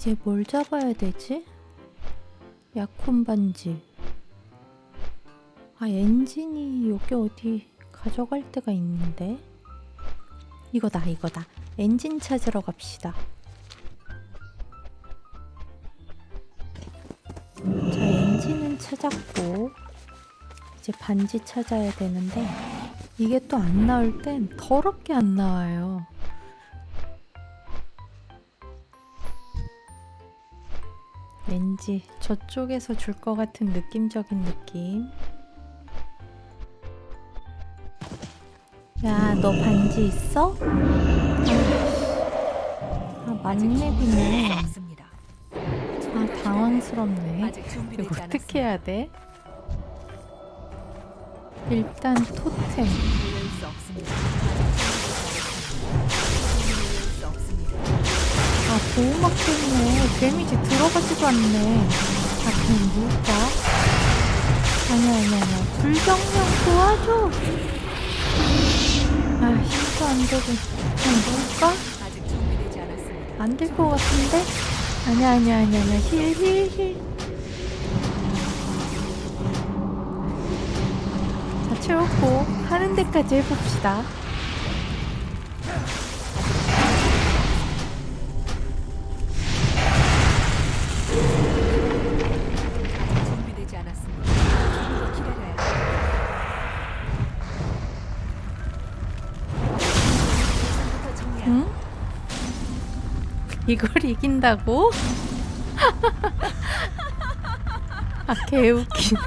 이제 뭘 잡아야 되지? 약혼 반지. 아, 엔진이 여기 어디 가져갈 데가 있는데? 이거다, 이거다. 엔진 찾으러 갑시다. 자, 엔진은 찾았고, 이제 반지 찾아야 되는데, 이게 또 안 나올 땐 더럽게 안 나와요. 왠지 저쪽에서 줄 것 같은 느낌적인 느낌. 야, 너 반지 있어? 아, 만렙이네. 없습니다. 아, 당황스럽네. 이거 어떻게. 해야 돼? 일단 토템. 때문에 데미지 들어가지도 않네. 아, 그냥 누울까? 아니야, 아니야, 아니야. 불정령 도와줘! 아, 힘도 안 되고. 그냥 누울까? 안 될 것 같은데? 아니야, 아니야, 아니야, 아니야. 힐, 힐, 힐. 자, 채웠고, 하는 데까지 해봅시다. 응? 이걸 이긴다고? 아, 개웃기네.